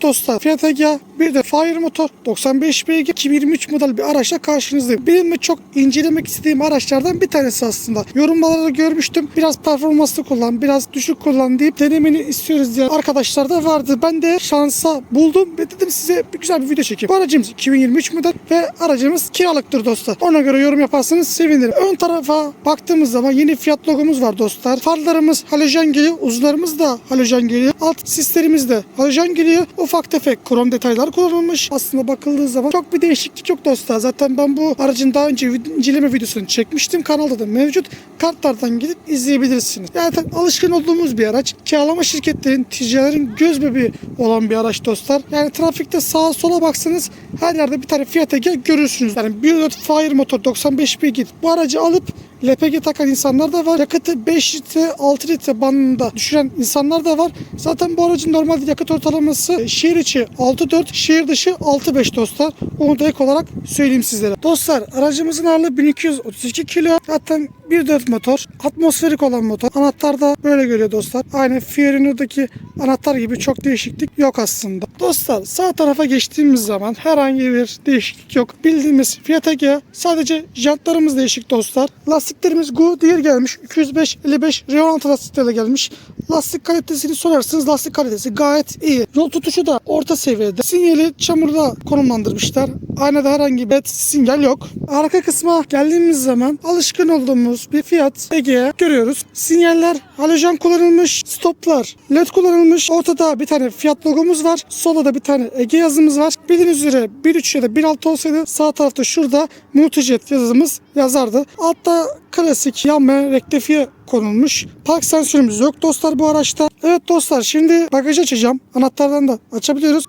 Evet dostlar. Fiat Egea bir de Fire motor 95 beygir 2023 model bir araçla karşınızdayım. Benim de çok incelemek istediğim araçlardan bir tanesi aslında. Yorumlarda görmüştüm. Biraz performanslı kullan, biraz düşük kullan deyip denemeni istiyoruz diye arkadaşlar da vardı. Ben de şansa buldum ve dedim size bir güzel bir video çekeyim. Bu aracımız 2023 model ve aracımız kiralıktır dostlar. Ona göre yorum yaparsanız sevinirim. Ön tarafa baktığımız zaman yeni Fiat logomuz var dostlar. Farlarımız halojen geliyor. Uzunlarımız da halojen geliyor. Alt sislerimiz de halojen geliyor. Ufak tefek krom detaylar kullanılmış. Aslında bakıldığı zaman çok bir değişiklik yok dostlar. Zaten ben bu aracın daha önce inceleme videosunu çekmiştim. Kanalda da mevcut. Kartlardan gidip izleyebilirsiniz. Yani tabii alışkın olduğumuz bir araç. Kiralama şirketlerin, ticarilerin göz bebeği olan bir araç dostlar. Yani trafikte sağa sola baksanız her yerde bir tane Fiat Egea görürsünüz. Yani 1.4 Fire motor 95 beygir. Bu aracı alıp LPG takan insanlar da var. Yakıtı 5 litre 6 litre bandında düşüren insanlar da var. Zaten bu aracın normalde yakıt ortalaması şehir içi 6.4 şehir dışı 6.5 dostlar. Onu da ek olarak söyleyeyim sizlere. Dostlar aracımızın ağırlığı 1232 kilo. Zaten 1.4 motor. Atmosferik olan motor. Anahtar da böyle görüyor dostlar. Aynı Fiorino'daki anahtar gibi çok değişiklik yok aslında. Dostlar sağ tarafa geçtiğimiz zaman herhangi bir değişiklik yok. Bildiğimiz Fiat Egea sadece jantlarımız değişik dostlar. Lastiklerimiz Goodyear gelmiş. 205 55 Reonant lastiklerle gelmiş. Lastik kalitesini sorarsanız lastik kalitesi gayet iyi. Yol tutuşu da orta seviyede. Sinyali çamurda konumlandırmışlar. Aynada herhangi bir sinyal yok. Arka kısma geldiğimiz zaman alışkın olduğumuz bir Fiat Egea görüyoruz. Sinyaller halojen kullanılmış. Stoplar led kullanılmış. Ortada bir tane Fiat logomuz var. Solda da bir tane Ege yazımız var. Bildiğiniz üzere 1.3 ya da 1.6 olsaydı sağ tarafta şurada Multijet yazımız yazardı. Altta klasik yanmayan rektifiye konulmuş. Park sensörümüz yok dostlar bu araçta. Evet dostlar şimdi bagajı açacağım. Anahtardan da açabiliyoruz.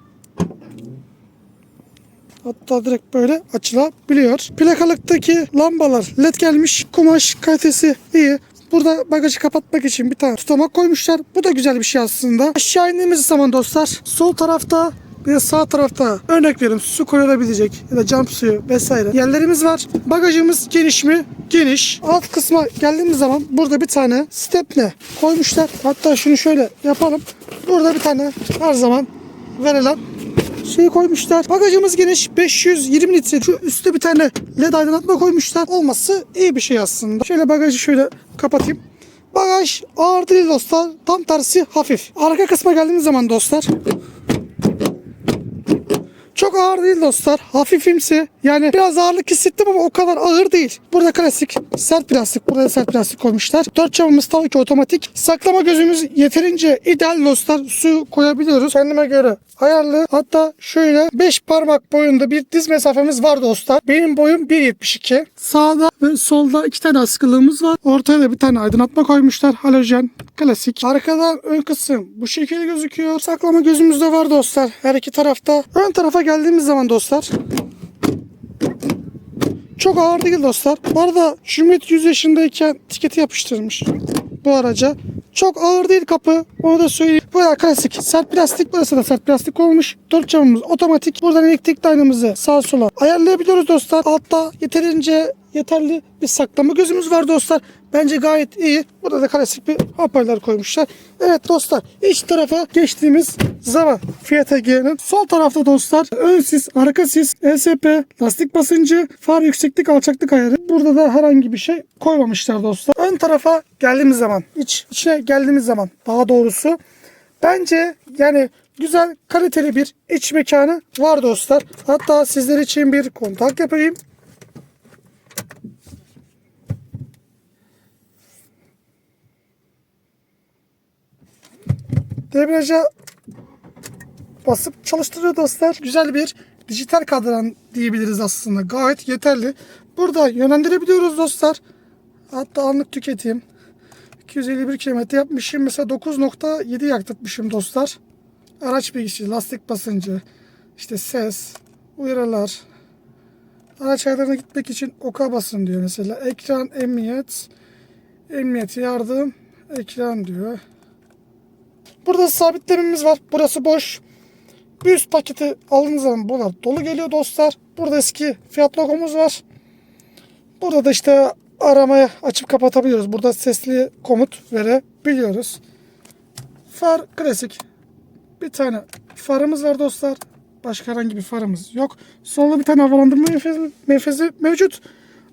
Hatta direkt böyle açılabiliyor. Plakalıktaki lambalar led gelmiş. Kumaş kalitesi iyi. Burada bagajı kapatmak için bir tane tutamak koymuşlar. Bu da güzel bir şey aslında. Aşağı indiğimiz zaman dostlar sol tarafta bir sağ tarafta örnek veriyorum su koyulabilecek ya da cam suyu vesaire yerlerimiz var. Bagajımız geniş mi? Geniş. Alt kısma geldiğimiz zaman burada bir tane stepne koymuşlar. Hatta şunu şöyle yapalım. Burada bir tane her zaman verilen şey koymuşlar. Bagajımız geniş 520 litre. Şu üstte bir tane led aydınlatma koymuşlar. Olması iyi bir şey aslında. Şöyle bagajı şöyle kapatayım. Bagaj ağır değil dostlar. Tam tersi hafif. Arka kısma geldiğimiz zaman dostlar. Çok ağır değil dostlar. Hafifimsi. Yani biraz ağırlık hissettim ama o kadar ağır değil. Burada klasik sert plastik. Burada da sert plastik koymuşlar. Dört camımız tabii ki otomatik. Saklama gözümüz yeterince ideal dostlar. Su koyabiliyoruz. Kendime göre ayarlı. Hatta şöyle 5 parmak boyunda bir diz mesafemiz var dostlar. Benim boyum 1.72. Sağda ve solda iki tane askılığımız var. Ortaya da bir tane aydınlatma koymuşlar. Halojen. Klasik. Arkadan ön kısım bu şekilde gözüküyor. Saklama gözümüz de var dostlar. Her iki tarafta. Ön tarafa geldiğimiz zaman dostlar. Çok ağır değil dostlar. Bu arada Cumhuriyet 100 yaşındayken tiketi yapıştırmış bu araca. Çok ağır değil kapı. Onu da söyleyeyim. Böyle klasik. Sert plastik. Burası da sert plastik olmuş. Dört camımız otomatik. Buradan elektrik aynamızı sağa sola ayarlayabiliyoruz dostlar. Altta yeterince yeterli bir saklama gözümüz var dostlar. Bence gayet iyi. Burada da klasik bir hoparlör koymuşlar. Evet dostlar iç tarafa geçtiğimiz zaman Fiat Egea'nın sol tarafta dostlar ön sis, arka sis, ESP, lastik basıncı, far yükseklik, alçaklık ayarı. Burada da herhangi bir şey koymamışlar dostlar. Ön tarafa geldiğimiz zaman, iç içine geldiğimiz zaman daha doğrusu bence yani güzel kaliteli bir iç mekanı var dostlar. Hatta sizler için bir kontak yapayım. Debriyaja basıp çalıştırıyor dostlar. Güzel bir dijital kadran diyebiliriz aslında. Gayet yeterli. Burada yönlendirebiliyoruz dostlar. Hatta anlık tüketim. 251 km yapmışım. Mesela 9.7 yaktırmışım dostlar. Araç bilgisi, lastik basıncı, işte ses, uyarılar. Araç ayarlarına gitmek için oka basın diyor mesela. Ekran, emniyet, emniyet yardım, ekran diyor. Burada sabitlememiz var. Burası boş. Bir üst paketi aldığınız zaman buralar dolu geliyor dostlar. Burada eski fiyat logomuz var. Burada da işte aramaya açıp kapatabiliyoruz. Burada sesli komut verebiliyoruz. Far klasik. Bir tane farımız var dostlar. Başka herhangi bir farımız yok. Solda bir tane havalandırma menfezi, menfezi mevcut.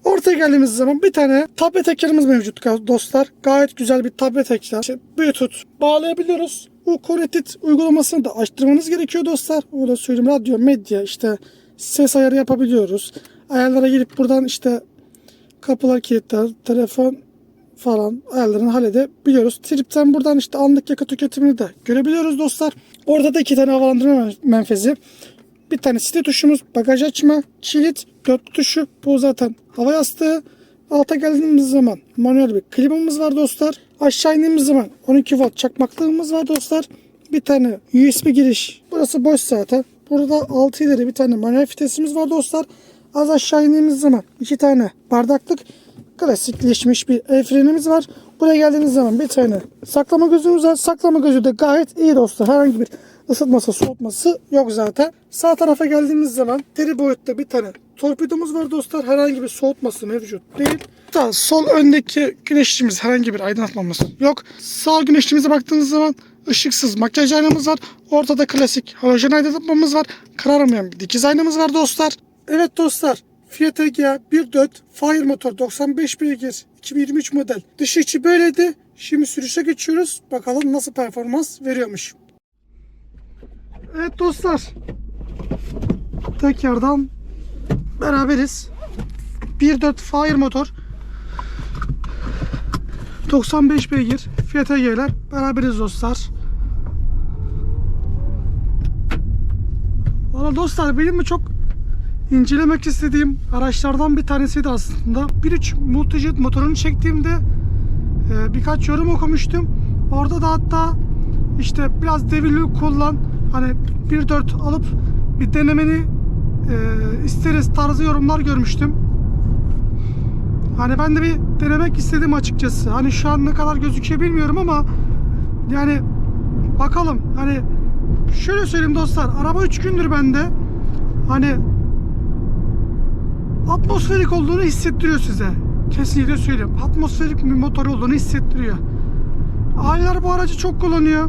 Ortaya geldiğimiz zaman bir tane tablet ekranımız mevcut dostlar. Gayet güzel bir tablet ekran. İşte Bluetooth bağlayabiliyoruz. Bu Connected uygulamasını da açtırmanız gerekiyor dostlar. Orada söyleyeyim radyo, medya işte ses ayarı yapabiliyoruz. Ayarlara girip buradan işte kapılar kilitler, telefon falan ayarlarını halledebiliyoruz. Tripten buradan işte anlık yakıt tüketimini de görebiliyoruz dostlar. Orada da iki tane havalandırma menfezi. Bir tane site tuşumuz, bagaj açma, kilit, dört tuşu. Bu zaten hava yastığı. Alta geldiğimiz zaman manuel bir klimamız var dostlar. Aşağı indiğimiz zaman 12 volt çakmaklığımız var dostlar. Bir tane USB giriş. Burası boş zaten. Burada 6 ileri bir tane manuel vitesimiz var dostlar. Az aşağı indiğimiz zaman iki tane bardaklık klasikleşmiş bir el frenimiz var. Buraya geldiğiniz zaman bir tane saklama gözümüz var. Saklama gözü de gayet iyi dostlar. Herhangi bir ısıtması, soğutması yok zaten. Sağ tarafa geldiğimiz zaman deri boyutta bir tane torpidomuz var dostlar. Herhangi bir soğutması mevcut değil. Sağ, sol öndeki güneşimiz herhangi bir aydınlatmamız yok. Sağ güneşimize baktığınız zaman ışıksız makyaj aynamız var. Ortada klasik halojen aydınlatmamız var. Kararmayan bir dikiz aynamız var dostlar. Evet dostlar Fiat Egea 1.4 Fire motor 95 beygir 2023 model. Dışı içi böyleydi. Şimdi sürüşe geçiyoruz. Bakalım nasıl performans veriyormuş. Evet dostlar. Tekrardan beraberiz. 1.4 Fire motor 95 beygir Fiat Egea'ler beraberiz dostlar. Valla dostlar benim mi çok incelemek istediğim araçlardan bir tanesiydi aslında. 1.3 Multijet motorunu çektiğimde e, birkaç yorum okumuştum. Orada da hatta işte biraz devirli kullan hani 1.4 alıp bir denemeni e, isteriz tarzı yorumlar görmüştüm. Hani ben de bir denemek istedim açıkçası. Hani şu an ne kadar gözüküyor bilmiyorum ama yani bakalım. Hani şöyle söyleyeyim dostlar. Araba 3 gündür bende. Hani atmosferik olduğunu hissettiriyor size. Kesinlikle söyleyeyim. Atmosferik bir motor olduğunu hissettiriyor. Aileler bu aracı çok kullanıyor.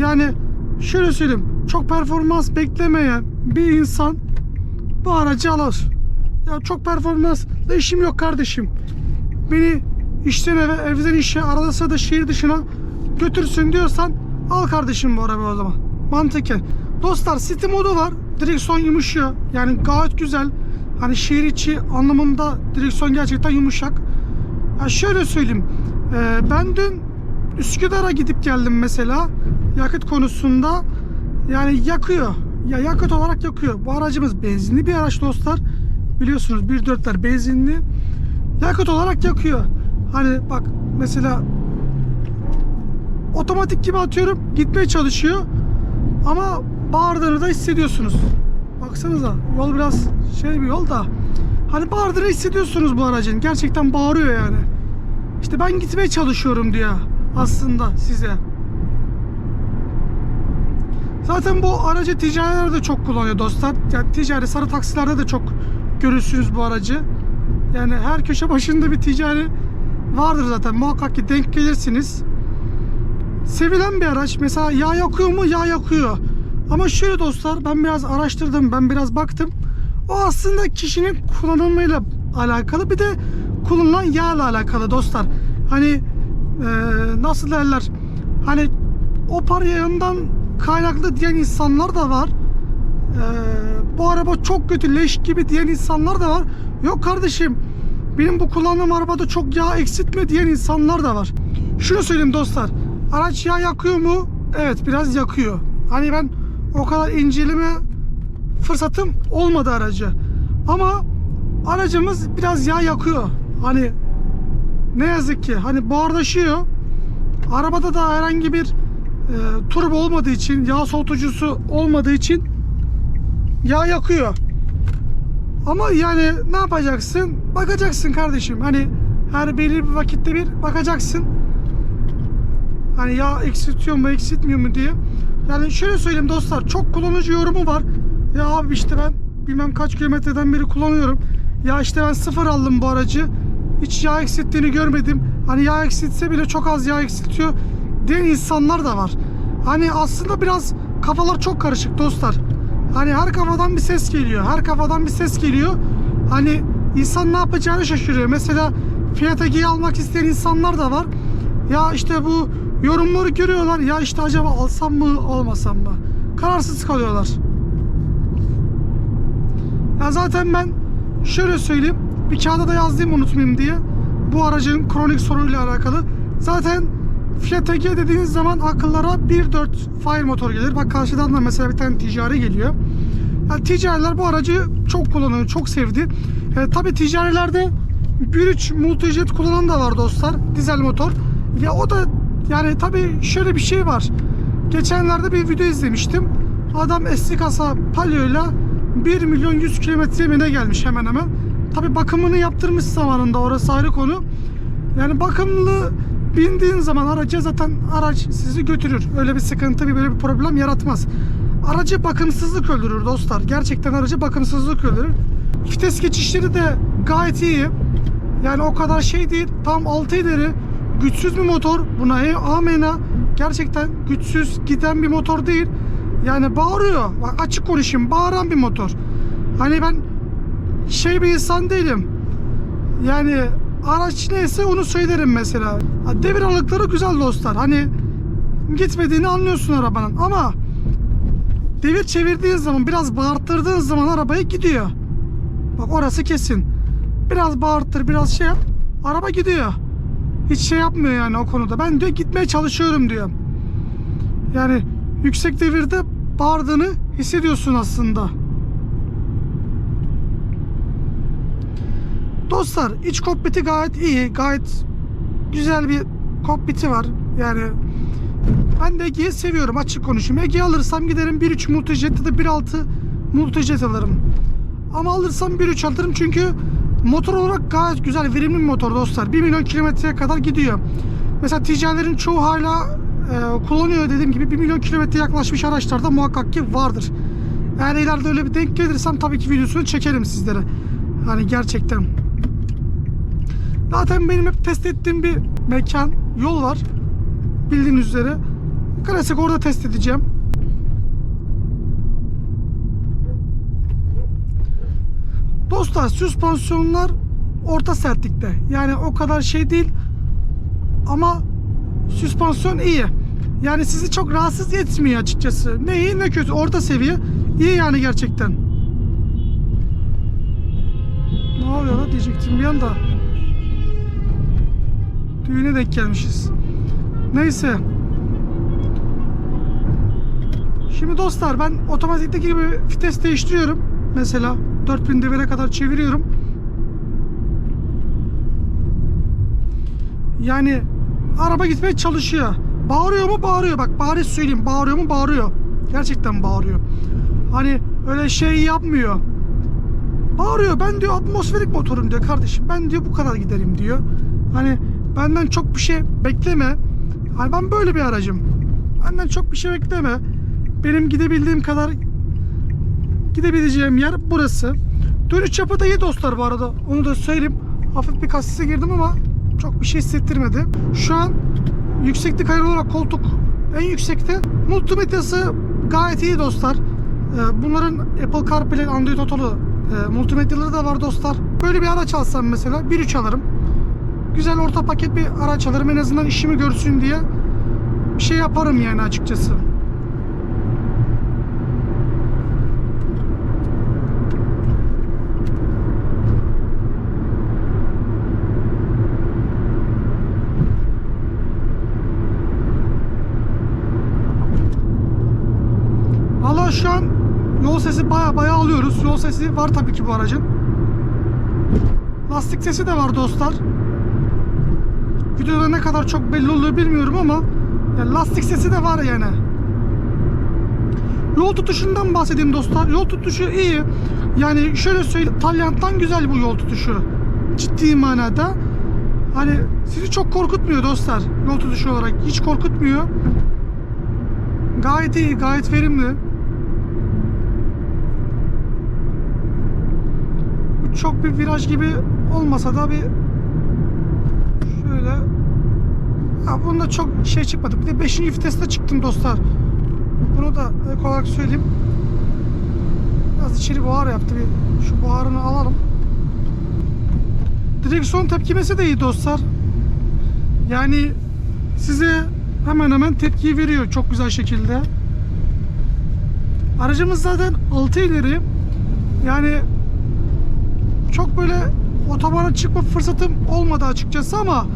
Yani şöyle söyleyeyim. Çok performans beklemeyen bir insan bu aracı alır. Ya çok performansla işim yok kardeşim. Beni işten eve, evden işe, arada sırada şehir dışına götürsün diyorsan al kardeşim bu arabayı o zaman. Mantıken. Dostlar city modu var. Direksiyon yumuşuyor. Yani gayet güzel. Hani şehir içi anlamında direksiyon gerçekten yumuşak. Ya şöyle söyleyeyim. Ee, ben dün Üsküdar'a gidip geldim mesela. Yakıt konusunda. Yani yakıyor. Ya yakıt olarak yakıyor. Bu aracımız benzinli bir araç dostlar. Biliyorsunuz 1.4'ler benzinli. Yakıt olarak yakıyor. Hani bak mesela otomatik gibi atıyorum gitmeye çalışıyor. Ama bağırdığını da hissediyorsunuz. Baksanıza yol biraz şey bir yol da. Hani bağırdığını hissediyorsunuz bu aracın. Gerçekten bağırıyor yani. İşte ben gitmeye çalışıyorum diyor aslında size. Zaten bu aracı ticariler de çok kullanıyor dostlar. Yani ticari sarı taksilerde de çok görürsünüz bu aracı. Yani her köşe başında bir ticari vardır zaten. Muhakkak ki denk gelirsiniz. Sevilen bir araç. Mesela yağ yakıyor mu? Yağ yakıyor. Ama şöyle dostlar ben biraz araştırdım. Ben biraz baktım. O aslında kişinin kullanımıyla alakalı. Bir de kullanılan yağla alakalı dostlar. Hani e, nasıl derler? Hani o parayından kaynaklı diyen insanlar da var. Ee, bu araba çok kötü leş gibi diyen insanlar da var. Yok kardeşim benim bu kullandığım arabada çok yağ eksiltme diyen insanlar da var. Şunu söyleyeyim dostlar. Araç yağ yakıyor mu? Evet biraz yakıyor. Hani ben o kadar inceleme fırsatım olmadı aracı. Ama aracımız biraz yağ yakıyor. Hani ne yazık ki hani buhardaşıyor. Arabada da herhangi bir e, turbo olmadığı için, yağ soğutucusu olmadığı için yağ yakıyor. Ama yani ne yapacaksın? Bakacaksın kardeşim. Hani her belirli bir vakitte bir bakacaksın. Hani yağ eksiltiyor mu, eksiltmiyor mu diye. Yani şöyle söyleyeyim dostlar, çok kullanıcı yorumu var. Ya abi işte ben bilmem kaç kilometreden beri kullanıyorum. Ya işte ben sıfır aldım bu aracı. Hiç yağ eksilttiğini görmedim. Hani yağ eksiltse bile çok az yağ eksiltiyor diyen insanlar da var. Hani aslında biraz kafalar çok karışık dostlar. Hani her kafadan bir ses geliyor. Her kafadan bir ses geliyor. Hani insan ne yapacağını şaşırıyor. Mesela Fiat Ege'yi almak isteyen insanlar da var. Ya işte bu yorumları görüyorlar. Ya işte acaba alsam mı almasam mı? Kararsız kalıyorlar. Ya zaten ben şöyle söyleyeyim. Bir kağıda da yazayım unutmayayım diye. Bu aracın kronik sorunuyla alakalı. Zaten Fiat Ege dediğiniz zaman akıllara 1.4 Fire motor gelir. Bak karşıdan da mesela bir tane ticari geliyor. Yani ticariler bu aracı çok kullanıyor, çok sevdi. E, Tabi ticarilerde 1.3 multijet kullanan da var dostlar. Dizel motor. Ya o da yani tabi şöyle bir şey var. Geçenlerde bir video izlemiştim. Adam eski kasa palyoyla 1 milyon 100 kilometre mi ne gelmiş hemen hemen. Tabi bakımını yaptırmış zamanında orası ayrı konu. Yani bakımlı bindiğin zaman araca zaten araç sizi götürür. Öyle bir sıkıntı, bir böyle bir problem yaratmaz. Aracı bakımsızlık öldürür dostlar. Gerçekten aracı bakımsızlık öldürür. Vites geçişleri de gayet iyi. Yani o kadar şey değil. Tam 6 ileri. Güçsüz bir motor. Buna e, amena. Gerçekten güçsüz giden bir motor değil. Yani bağırıyor. Bak açık konuşayım. Bağıran bir motor. Hani ben şey bir insan değilim. Yani araç neyse onu söylerim mesela. Devir aralıkları güzel dostlar. Hani gitmediğini anlıyorsun arabanın ama devir çevirdiğin zaman biraz bağırttırdığın zaman arabayı gidiyor. Bak orası kesin. Biraz bağırttır biraz şey yap. Araba gidiyor. Hiç şey yapmıyor yani o konuda. Ben diyor gitmeye çalışıyorum diyor. Yani yüksek devirde bağırdığını hissediyorsun aslında. Dostlar iç kokpiti gayet iyi. Gayet güzel bir kokpiti var. Yani ben de Ege'yi seviyorum açık konuşayım. Ege alırsam giderim 1.3 Multijet ya da 1.6 Multijet alırım. Ama alırsam 1.3 alırım çünkü motor olarak gayet güzel verimli bir motor dostlar. 1 milyon kilometreye kadar gidiyor. Mesela ticarilerin çoğu hala e, kullanıyor dediğim gibi 1 milyon kilometre yaklaşmış araçlarda muhakkak ki vardır. Eğer ileride öyle bir denk gelirsem tabii ki videosunu çekerim sizlere. Hani gerçekten. Zaten benim hep test ettiğim bir mekan, yol var. Bildiğiniz üzere. Klasik orada test edeceğim. Dostlar süspansiyonlar orta sertlikte. Yani o kadar şey değil. Ama süspansiyon iyi. Yani sizi çok rahatsız etmiyor açıkçası. Ne iyi ne kötü. Orta seviye. İyi yani gerçekten. Ne oluyor lan diyecektim bir anda. Düğüne denk gelmişiz. Neyse. Şimdi dostlar ben otomatikteki gibi vites değiştiriyorum. Mesela 4000 devire kadar çeviriyorum. Yani araba gitmeye çalışıyor. Bağırıyor mu? Bağırıyor. Bak bariz söyleyeyim. Bağırıyor mu? Bağırıyor. Gerçekten bağırıyor. Hani öyle şey yapmıyor. Bağırıyor. Ben diyor atmosferik motorum diyor kardeşim. Ben diyor bu kadar giderim diyor. Hani benden çok bir şey bekleme. Hani ben böyle bir aracım. Benden çok bir şey bekleme. Benim gidebildiğim kadar gidebileceğim yer burası. Dönüş yapı da iyi dostlar bu arada. Onu da söyleyeyim. Hafif bir kasise girdim ama çok bir şey hissettirmedi. Şu an yükseklik ayarı olarak koltuk en yüksekte. Multimedyası gayet iyi dostlar. Ee, Bunların Apple CarPlay, Android Auto'lu e, multimedyaları da var dostlar. Böyle bir araç alsam mesela 1.3 alırım. Güzel orta paket bir araç alırım. En azından işimi görsün diye bir şey yaparım yani açıkçası. Valla şu an yol sesi baya baya alıyoruz. Yol sesi var tabii ki bu aracın. Lastik sesi de var dostlar. Videoda ne kadar çok belli oluyor bilmiyorum ama yani lastik sesi de var yani. Yol tutuşundan bahsedeyim dostlar. Yol tutuşu iyi. Yani şöyle söyleyeyim. Talyant'tan güzel bu yol tutuşu. Ciddi manada. Hani sizi çok korkutmuyor dostlar. Yol tutuşu olarak. Hiç korkutmuyor. Gayet iyi. Gayet verimli. Çok bir viraj gibi olmasa da bir ya bunda çok şey çıkmadı. Bir de 5. viteste çıktım dostlar. Bunu da ek olarak söyleyeyim. Biraz içeri buhar yaptı. Bir şu buharını alalım. Direksiyon tepkimesi de iyi dostlar. Yani size hemen hemen tepkiyi veriyor çok güzel şekilde. Aracımız zaten 6 ileri. Yani çok böyle otobana çıkma fırsatım olmadı açıkçası ama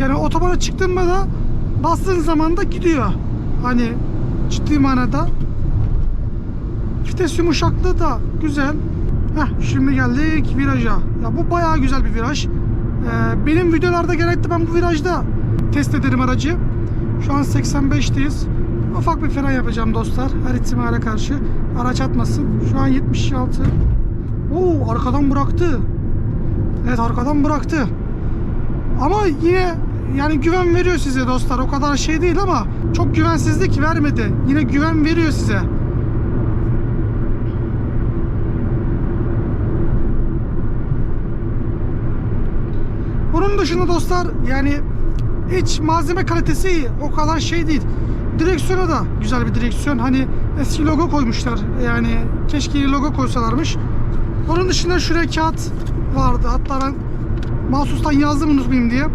yani otobana çıktığımda da bastığın zaman da gidiyor. Hani ciddi manada. Vites yumuşaklığı da güzel. Heh, şimdi geldik viraja. Ya bu bayağı güzel bir viraj. Ee, benim videolarda genellikle ben bu virajda test ederim aracı. Şu an 85'teyiz. Ufak bir fren yapacağım dostlar. Her ihtimale karşı. Araç atmasın. Şu an 76. Oo arkadan bıraktı. Evet arkadan bıraktı. Ama yine yani güven veriyor size dostlar. O kadar şey değil ama çok güvensizlik vermedi. Yine güven veriyor size. Bunun dışında dostlar yani iç malzeme kalitesi iyi. O kadar şey değil. Direksiyonu da güzel bir direksiyon. Hani eski logo koymuşlar. Yani keşke yeni logo koysalarmış. Onun dışında şuraya kağıt vardı. Hatta ben mahsustan yazdım unutmayayım diye.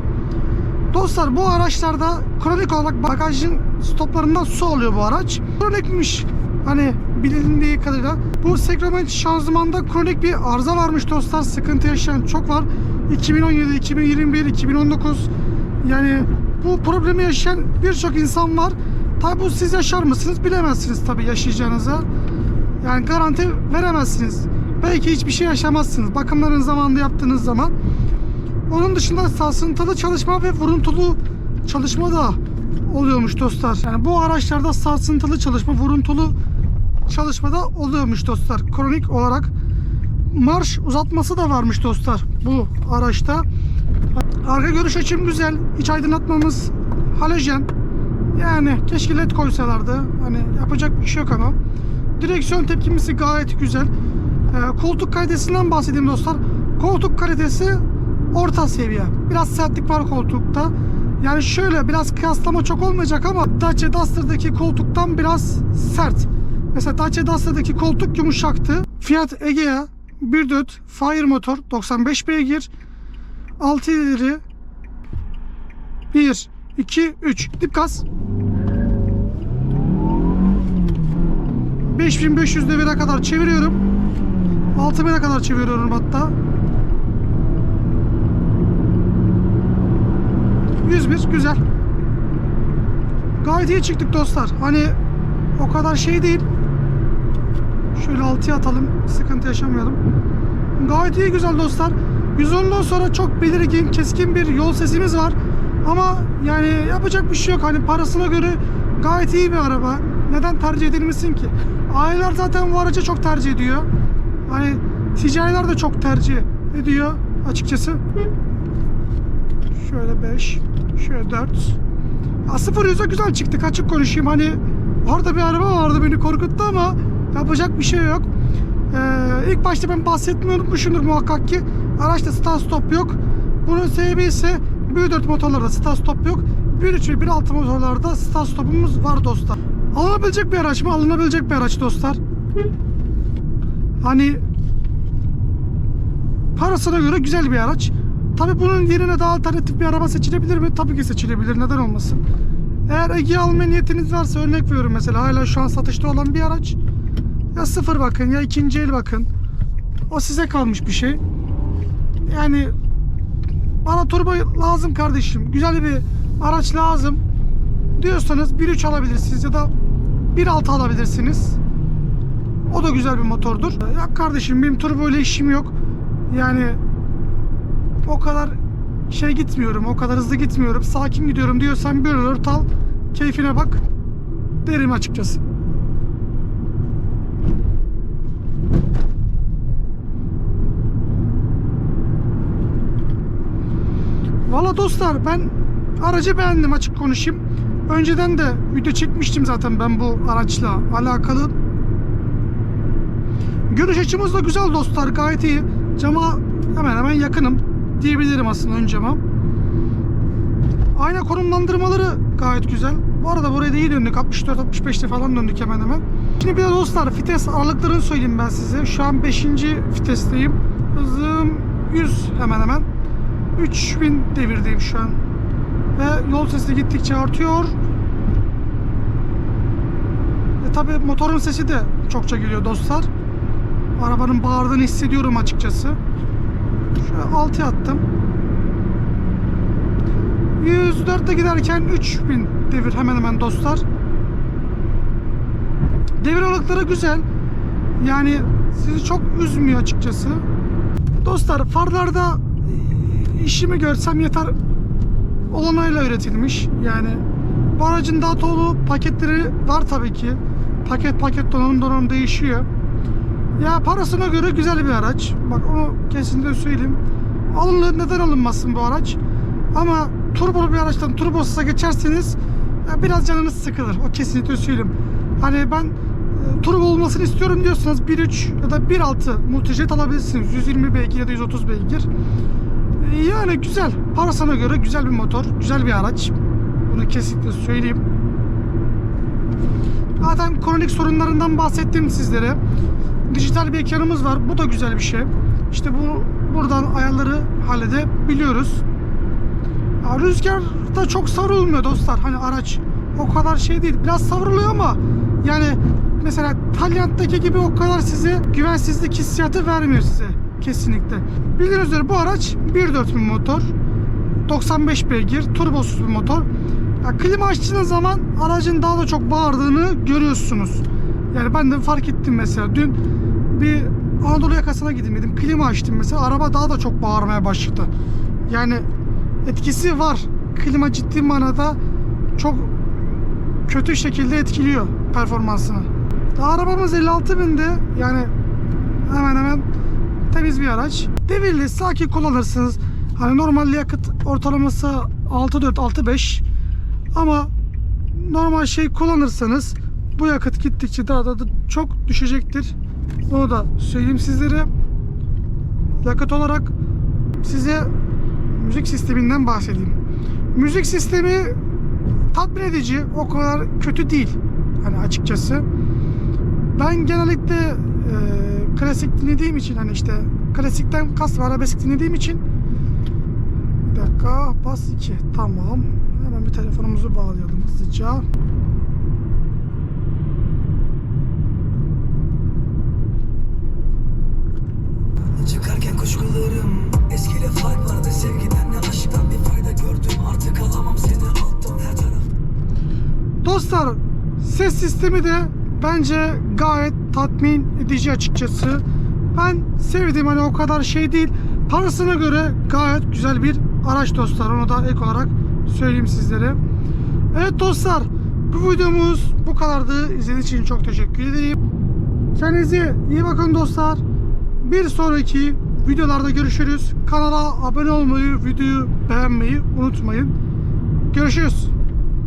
Dostlar bu araçlarda kronik olarak bagajın stoplarından su alıyor bu araç. Kronikmiş. Hani bilindiği kadarıyla. Bu sekremen şanzımanda kronik bir arıza varmış dostlar. Sıkıntı yaşayan çok var. 2017, 2021, 2019 yani bu problemi yaşayan birçok insan var. Tabi bu siz yaşar mısınız bilemezsiniz tabi yaşayacağınıza. Yani garanti veremezsiniz. Belki hiçbir şey yaşamazsınız. Bakımlarını zamanında yaptığınız zaman. Onun dışında sarsıntılı çalışma ve vuruntulu çalışma da oluyormuş dostlar. Yani bu araçlarda sarsıntılı çalışma, vuruntulu çalışma da oluyormuş dostlar. Kronik olarak marş uzatması da varmış dostlar bu araçta. Arka görüş açım güzel. İç aydınlatmamız halojen. Yani keşke led koysalardı. Hani yapacak bir şey yok ama. Direksiyon tepkimesi gayet güzel. Ee, koltuk kalitesinden bahsedeyim dostlar. Koltuk kalitesi orta seviye. Biraz sertlik var koltukta. Yani şöyle biraz kıyaslama çok olmayacak ama Dacia Duster'daki koltuktan biraz sert. Mesela Dacia Duster'daki koltuk yumuşaktı. Fiat Egea 1.4 Fire motor 95 beygir 6 ileri 1 2 3 dip gaz 5500 devire kadar çeviriyorum 6000'e kadar çeviriyorum hatta 101 güzel. Gayet iyi çıktık dostlar. Hani o kadar şey değil. Şöyle 6'ya atalım sıkıntı yaşamayalım. Gayet iyi güzel dostlar. 110'dan sonra çok belirgin keskin bir yol sesimiz var. Ama yani yapacak bir şey yok. Hani parasına göre gayet iyi bir araba. Neden tercih edilmesin ki? Aileler zaten bu aracı çok tercih ediyor. Hani ticariler de çok tercih ediyor açıkçası. Şöyle 5 şöyle 4 ya 0 yüze güzel çıktık açık konuşayım. Hani orada bir araba vardı beni korkuttu ama yapacak bir şey yok. Ee, ilk başta ben bahsetmeyi unutmuşumdur muhakkak ki. Araçta start stop yok. Bunun sebebi ise 1.4 motorlarda start stop yok. 1.3 ve 1.6 motorlarda start stopumuz var dostlar. Alınabilecek bir araç mı? Alınabilecek bir araç dostlar. Hani parasına göre güzel bir araç Tabii bunun yerine daha alternatif bir araba seçilebilir mi? Tabii ki seçilebilir. Neden olmasın? Eğer Ege alma niyetiniz varsa örnek veriyorum mesela hala şu an satışta olan bir araç. Ya sıfır bakın ya ikinci el bakın. O size kalmış bir şey. Yani bana turbo lazım kardeşim. Güzel bir araç lazım. Diyorsanız 1.3 alabilirsiniz ya da 1.6 alabilirsiniz. O da güzel bir motordur. Ya kardeşim benim turbo ile işim yok. Yani o kadar şey gitmiyorum, o kadar hızlı gitmiyorum, sakin gidiyorum diyorsan bir olur al, keyfine bak derim açıkçası. Valla dostlar ben aracı beğendim açık konuşayım. Önceden de video çekmiştim zaten ben bu araçla alakalı. Görüş açımız da güzel dostlar gayet iyi. Cama hemen hemen yakınım diyebilirim aslında ön cama. Ayna konumlandırmaları gayet güzel. Bu arada buraya da iyi döndük. 64-65'te falan döndük hemen hemen. Şimdi bir de dostlar vites aralıklarını söyleyeyim ben size. Şu an 5. vitesteyim. Hızım 100 hemen hemen. 3000 devirdeyim şu an. Ve yol sesi gittikçe artıyor. E tabi motorun sesi de çokça geliyor dostlar. Arabanın bağırdığını hissediyorum açıkçası. Şöyle 6'ya attım. 104'te giderken 3000 devir hemen hemen dostlar. Devir aralıkları güzel. Yani sizi çok üzmüyor açıkçası. Dostlar farlarda e, işimi görsem yeter olanayla üretilmiş. Yani bu aracın daha dolu paketleri var tabii ki. Paket paket donanım donanım değişiyor. Ya parasına göre güzel bir araç. Bak onu kesinlikle söyleyeyim. Alınır neden alınmasın bu araç? Ama turbolu bir araçtan turbosuz'a geçerseniz ya biraz canınız sıkılır. O kesinlikle söyleyeyim. Hani ben e, turbo olmasını istiyorum diyorsanız 1.3 ya da 1.6 multijet alabilirsiniz. 120 beygir ya da 130 beygir. E, Yani güzel. Parasına göre güzel bir motor. Güzel bir araç. Bunu kesinlikle söyleyeyim. Zaten kronik sorunlarından bahsettim sizlere. Dijital bir ekranımız var. Bu da güzel bir şey. İşte bu buradan ayarları halledebiliyoruz. Ya rüzgarda çok savrulmuyor dostlar. Hani araç o kadar şey değil. Biraz savruluyor ama yani mesela Talyant'taki gibi o kadar size güvensizlik hissiyatı vermiyor size. Kesinlikle. Bildiğiniz üzere bu araç 1.4 bir motor. 95 beygir, turbosuz bir motor. Ya, klima açtığınız zaman aracın daha da çok bağırdığını görüyorsunuz. Yani ben de fark ettim mesela. Dün bir Anadolu yakasına gideyim dedim. Klima açtım mesela. Araba daha da çok bağırmaya başladı. Yani etkisi var. Klima ciddi manada çok kötü şekilde etkiliyor performansını. Daha arabamız 56 binde yani hemen hemen temiz bir araç. Devirli sakin kullanırsınız. Hani normal yakıt ortalaması 6.4 6.5 ama normal şey kullanırsanız bu yakıt gittikçe daha da çok düşecektir. Bunu da söyleyeyim sizlere. Yakıt olarak size müzik sisteminden bahsedeyim. Müzik sistemi tatmin edici, o kadar kötü değil. Hani açıkçası. Ben genellikle e, klasik dinlediğim için hani işte klasikten kast ve arabesk dinlediğim için bir dakika bas 2 tamam hemen bir telefonumuzu bağlayalım hızlıca sistemi de bence gayet tatmin edici açıkçası. Ben sevdim hani o kadar şey değil. Parasına göre gayet güzel bir araç dostlar. Onu da ek olarak söyleyeyim sizlere. Evet dostlar bu videomuz bu kadardı. İzlediğiniz için çok teşekkür ederim. Kendinize iyi bakın dostlar. Bir sonraki videolarda görüşürüz. Kanala abone olmayı, videoyu beğenmeyi unutmayın. Görüşürüz.